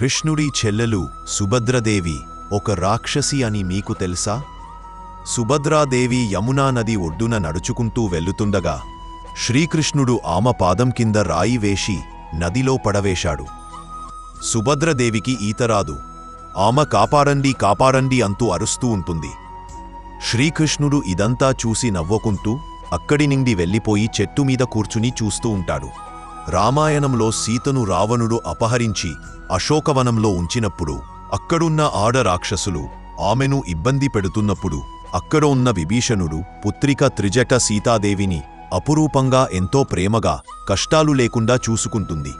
కృష్ణుడి చెల్లెలు సుభద్రదేవి ఒక రాక్షసి అని మీకు తెలుసా? సుభద్రాదేవి యమునా నది ఒడ్డున నడుచుకుంటూ వెళ్ళుతుండగా శ్రీకృష్ణుడు ఆమె పాదం కింద రాయి వేసి నదిలో పడవేశాడు. సుభద్రదేవికి ఈతరాదు. ఆమె కాపారండి కాపారండి అంటూ అరుస్తూ ఉంటుంది. శ్రీకృష్ణుడు ఇదంతా చూసి నవ్వుకుంటూ అక్కడి నుండి వెళ్ళిపోయి చెట్టు మీద కూర్చుని చూస్తూ ఉంటాడు. రామాయణంలో సీతను రావణుడు అపహరించి అశోకవనంలో ఉంచినప్పుడు అక్కడున్న ఆడ రాక్షసులు ఆమెను ఇబ్బంది పెడుతున్నప్పుడు అక్కడ ఉన్న విభీషణుడు పుత్రిక త్రిజట సీతాదేవిని అపురూపంగా ఎంతో ప్రేమగా కష్టాలు లేకుండా చూసుకుంటుంది.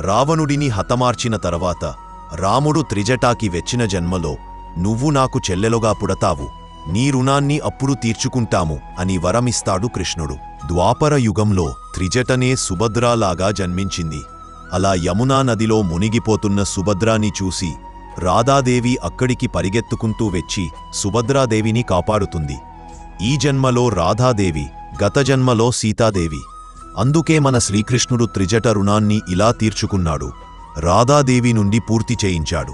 రావణుడిని హతమార్చిన తర్వాత రాముడు త్రిజటాకి వెచ్చిన జన్మలో నువ్వు నాకు చెల్లెలుగా పుడతావు. నీ రుణాన్ని అప్పుడు తీర్చుకుంటాము అని వరమిస్తాడు కృష్ణుడు. ద్వాపర యుగంలో త్రిజటనే సుభద్రాలాగా జన్మించింది. అలా యమునా నదిలో మునిగిపోతున్న సుభద్రాని చూసి రాధాదేవి అక్కడికి పరిగెత్తుకుంటూ వెచ్చి సుభద్రాదేవిని కాపాడుతుంది. ఈ జన్మలో రాధాదేవి గత జన్మలో సీతాదేవి. అందుకే మన శ్రీకృష్ణుడు త్రిజట రుణాన్ని ఇలా తీర్చుకున్నాడు. రాధాదేవి నుండి పూర్తి చేయించాడు.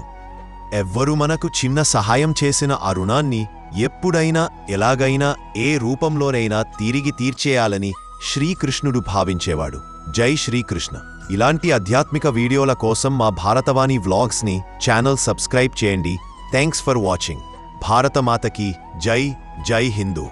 ఎవ్వరు మనకు చిన్న సహాయం చేసిన ఆ రుణాన్ని ఎప్పుడైనా ఎలాగైనా ఏ రూపంలోనైనా తిరిగి తీర్చేయాలని శ్రీకృష్ణుడు భావించేవాడు. జై శ్రీకృష్ణ. ఇలాంటి ఆధ్యాత్మిక వీడియోల కోసం మా భారతవాణి వ్లాగ్స్ని ఛానల్ సబ్స్క్రైబ్ చేయండి. Thanks for watching. భారతమాతకి జై జై హిందూ.